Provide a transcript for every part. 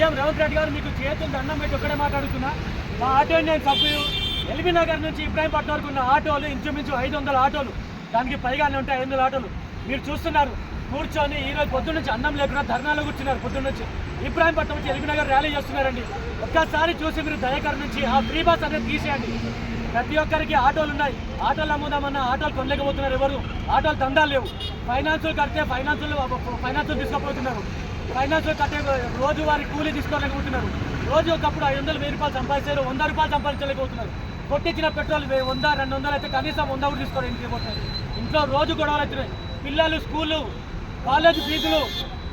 CM Revanth Reddy గారు మీకు చేతులు దండం పెట్టి ఒక్కడే మాట్లాడుతున్నా. మా ఆటో నేను సభ్యులు ఎల్బీ నగర్ నుంచి ఇబ్రాహీంపట్నం వరకు ఉన్న ఆటోలు ఇంచుమించు ఐదు వందల ఆటోలు దానికి పైగానే ఉంటాయి ఐదు వందల ఆటోలు. మీరు చూస్తున్నారు కూర్చొని ఈ రోజు పొద్దున్న నుంచి అన్నం లేకుండా ధర్నాలో కూర్చున్నారు పొద్దున్న నుంచి. ఇబ్రాహీంపట్నం నుంచి ఎల్బీ నగర్ ర్యాలీ చేస్తున్నారండి. ఒక్కసారి చూసి మీరు దయకర్ నుంచి ఆ ఫ్రీ బస్ అనేది తీసేయండి. ప్రతి ఒక్కరికి ఆటోలు ఉన్నాయి. ఆటోలు అమ్ముదామన్నా ఆటోలు కొనలేకపోతున్నారు ఎవరు? ఆటోలు దందాలు లేవు. ఫైనాన్సులు కడితే ఫైనాన్సులు ఫైనాన్సులు తీసుకుపోతున్నారు. ఫైనాన్సులు కట్టే రోజు వారి కూలీ తీసుకోలేకపోతున్నారు. రోజు ఒకప్పుడు ఐదు వందలు వెయ్యి రూపాయలు సంపాదించారు వంద రూపాయలు సంపాదించలేకపోతున్నారు. కొట్టించిన పెట్రోల్ వంద రెండు వందలు అయితే కనీసం వంద కూడా తీసుకోవాలి ఇంటికి పోతున్నారు ఇంట్లో రోజు గొడవలు అవుతున్నాయి. పిల్లలు స్కూళ్ళు కాలేజ్ ఫీజులు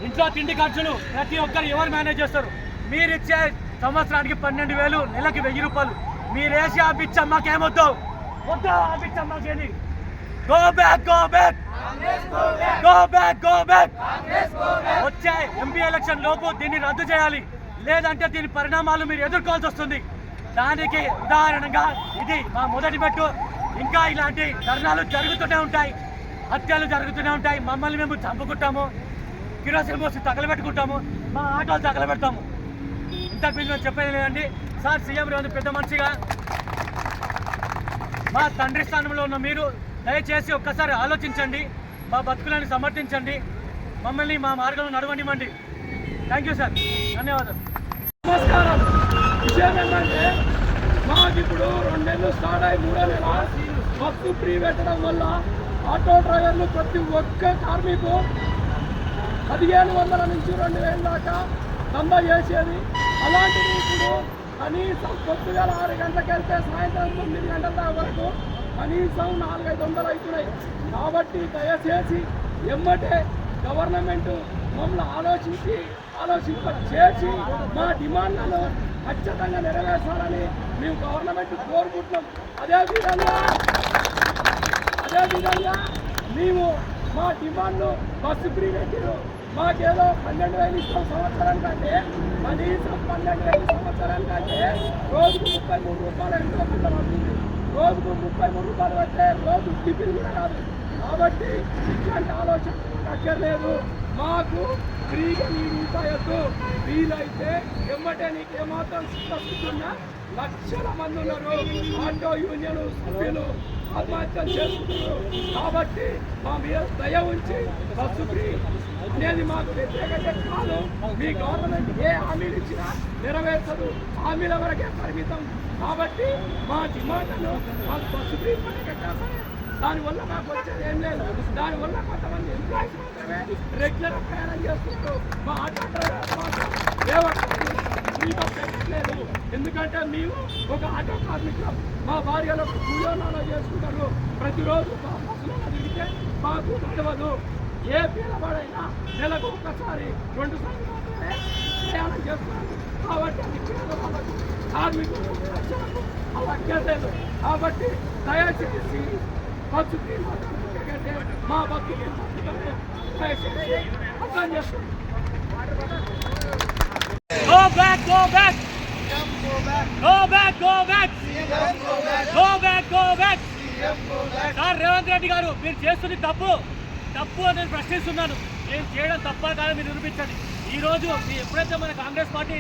ఇంట్లో తిండి ఖర్చులు ప్రతి ఒక్కరు ఎవరు మేనేజ్ చేస్తారు? మీరు ఇచ్చే సంవత్సరానికి పన్నెండు వేలు నెలకి వెయ్యి రూపాయలు. మీరు వేసి ఆ బిచ్చమ్మకి ఏమొద్దు వద్దు ఆ బిచ్చమ్మకి go back go back go back go back election లోపు దీన్ని రద్దు చేయాలి. లేదంటే దీని పరిణామాలు మీరు ఎదుర్కోవాల్సి వస్తుంది. దానికి ఉదాహరణగా ఇది మా మొదటి మెట్టు. ఇంకా ఇలాంటి ధర్నాలు జరుగుతూనే ఉంటాయి. హత్యలు జరుగుతూనే ఉంటాయి. మమ్మల్ని మేము చంపుకుంటాము. కిరోసిన్ పోసి తగలబెట్టుకుంటాము. మా ఆటోలు తగలబెడతాము. ఇంతకు మించి మేము చెప్పేది లేదండి. సార్ సీఎం రేవంత్ పెద్ద మనిషిగా. మా తండ్రి స్థానంలో ఉన్న మీరు దయచేసి ఒక్కసారి ఆలోచించండి. మా బతుకులను సమర్థించండి. మమ్మల్ని మా మార్గంలో నడవనివ్వండి థ్యాంక్ యూ సార్ ధన్యవాదాలు. నమస్కారం. విషయం ఏంటంటే మాకు ఇప్పుడు రెండు స్టార్ట్ అయ్యి మూడేళ్ళ బస్సు ఫ్రీ పెట్టడం వల్ల ఆటో డ్రైవర్లు ప్రతి ఒక్క కార్మికు పదిహేను వందల నుంచి రెండు వేల దాకా దందా చేసేది. అలాంటిది ఇప్పుడు కనీసం పొద్దుగల ఆరు గంటలకు వెళ్తే సాయంత్రం తొమ్మిది గంటల దాకా వరకు కనీసం నాలుగైదు వందలు అవుతున్నాయి. కాబట్టి దయచేసి ఎమ్మటే గవర్నమెంట్ మమ్మల్ని ఆలోచించి ఆలోచింప చేసి మా డిమాండ్లను ఖచ్చితంగా నెరవేర్చాలని మేము గవర్నమెంట్ కోరుకుంటున్నాం. అదేవిధంగా అదేవిధంగా మేము మా డిమాండ్ను బస్సు ఫ్రీ పెట్టారు మాకేదో పన్నెండు వేలు ఇస్తాం సంవత్సరానికంటే కనీసం పన్నెండు వేలు కంటే రోజుకు ముప్పై మూడు రూపాయలు ఎంతో రోజుకు ముప్పై మూడు రూపాయలు అంటే రోజు టిఫిన్ కూడా రాదు. కాబట్టి ఇట్లాంటి ఆలోచన అక్కర్లేదు మాకు ఫ్రీగా నీ వీలైతే ఎమ్మటే నీకు ఏమాత్రం సిద్ధస్తున్నా లక్షల మంది ఉన్నారు. ఆటో యూనియన్ సభ్యులు ఆత్మహత్యలు చేస్తున్నారు కాబట్టి మా మీద దయ ఉంచి బస్సు ఫ్రీ అనేది మాకు వ్యతిరేకంగా కాదు. మీ గవర్నమెంట్ ఏ హామీలు ఇచ్చినా నెరవేర్చదు. హామీల వరకే పరిమితం. కాబట్టి మా డిమాండ్లను మాకు బస్సు ఫ్రీ పని కట్టాల్సిన దానివల్ల నాకు వచ్చేది ఏం లేదు. దానివల్ల కొంతమంది ఎంప్లాయీస్ మాత్రమే రెగ్యులర్ ప్రయాణం చేస్తుంటారు మా ఆటో డ్రైవర్ మాత్రం పెట్టట్లేదు ఎందుకంటే మేము ఒక ఆటో కార్మికులం. మా భార్యలో కూలోనాలో చేసుకుంటారు. ప్రతిరోజు మా బస్సులో తిరిగితే మాకు నడవదు. ఏ పిల్లవాడైనా నెలకు ఒకసారి రెండు సార్లు మాత్రమే ప్రయాణం చేస్తున్నారు. కాబట్టి అది పేదవాళ్ళకు కార్మికులు రక్షణకు అలా అక్కర్లేదు కాబట్టి దయచేసి బస్సు ఫ్రీ మాత్రం ఎందుకంటే మా బస్సు దయచేసి అర్థం చేసుకోండి go back go back go back go back go back go back sir Revanth Reddy గారు మీరు చేస్తుంది తప్పు. తప్పు అని నేను ప్రశ్నిస్తున్నాను. నేను చేయడం తప్ప కాదని మీరు నిరూపించండి. ఈ రోజు మీ- ఎప్పుడైతే మన కాంగ్రెస్ పార్టీ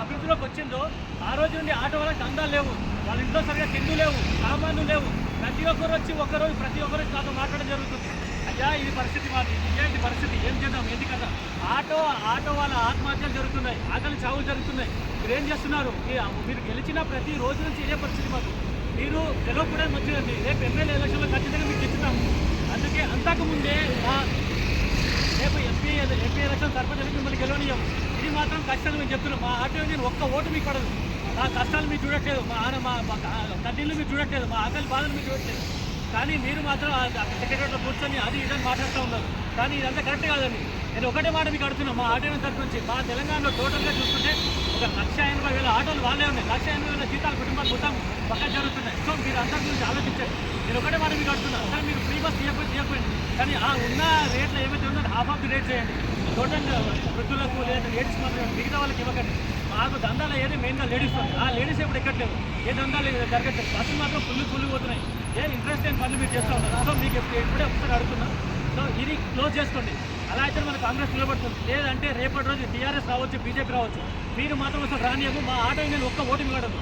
అభివృద్ధిలోకి వచ్చిందో ఆ రోజు నుండి ఆటో వాళ్ళకి దందాలు లేవు. వాళ్ళ ఇంట్లో సరిగా తిండి లేవు సామాన్లు లేవు. ప్రతి ఒక్కరు వచ్చి ఒక్కరోజు ప్రతి ఒక్కరు నాతో మాట్లాడడం జరుగుతుంది. అయ్యా ఇది పరిస్థితి మాది ఇదేంటి పరిస్థితి? ఏం చేద్దాం? ఏంటి కదా ఆటో ఆటో వాళ్ళ ఆత్మహత్యలు జరుగుతున్నాయి ఆకలి చావులు జరుగుతున్నాయి. మీరు ఏం చేస్తున్నారు మీరు గెలిచిన ప్రతి రోజు నుంచి ఇదే పరిస్థితి మాకు మీరు గెలవకూడదు మంచిదండి రేపు ఎమ్మెల్యే ఎలక్షన్లో ఖచ్చితంగా మీకు ఇచ్చుతాము అందుకే అంతకుముందే రేపు ఎంపీ ఎంపీ ఎలక్షన్ సర్పంచ్ మిమ్మల్ని గెలవనియం ఇది మాత్రం ఖచ్చితంగా మేము చెప్తున్నాం. మా ఆటో యూనియన్ ఒక్క ఓటు మీకు పడదు. మా కష్టాలు మీరు చూడట్లేదు మా ఆన మా మా కన్నీళ్ళు మీరు చూడట్లేదు మా ఆకలి బాధలు మీరు చూడట్లేదు. కానీ మీరు మాత్రం సెక్రటరీలో కూర్చొని అది ఇదని మాట్లాడుతూ ఉన్నారు. కానీ ఇదంతా కరెక్ట్ కాదండి. నేను ఒకటే మాట మీకు అడుగుతున్నాను మా ఆటో తరఫు నుంచి మా తెలంగాణలో టోటల్గా చూసుకుంటే ఒక లక్ష ఎనభై వేల ఆటోలు వాళ్ళే ఉన్నాయి. లక్ష ఎనభై వేల జీతాలు కుటుంబాలు మొత్తం పక్కన జరుగుతున్నాయి. సో మీరు అందరి గురించి ఆలోచించారు నేను ఒకటే మాట మీకు అడుగుతున్నాను సార్ మీరు ఫ్రీ బస్ తీయకపోతే తీయకపోయింది. కానీ ఆ ఉన్న రేట్లు ఏమైతే ఉందో హాఫ్ ఆఫ్ ది రేట్ చేయండి. టోటల్ వృద్ధులకు లేదా లేడీస్ మాత్రం మిగతా వాళ్ళకి ఇవ్వకండి. మాకు దందాలు ఏది మెయిన్గా లేడీస్ ఆ లేడీస్ ఇప్పుడు ఎక్కట్లేదు. ఏ దందాలు జరగట్లేదు. బస్సు మాత్రం ఫుల్ ఫుల్ పోతున్నాయి. ఏ ఇంట్రెస్ట్ లేని పనులు మీరు చేస్తూ ఉన్నారు. సో మీకు ఎప్పుడు ఒకసారి అడుగుతున్నా. సో ఇది క్లోజ్ చేసుకోండి. అలా అయితే మన కాంగ్రెస్ నిలబడుతుంది. లేదంటే రేపటి రోజు టీఆర్ఎస్ రావచ్చు బీజేపీ రావచ్చు. మీరు మాత్రం అసలు రానియము మా ఆటో నేను ఒక్క ఓటు మిగడదు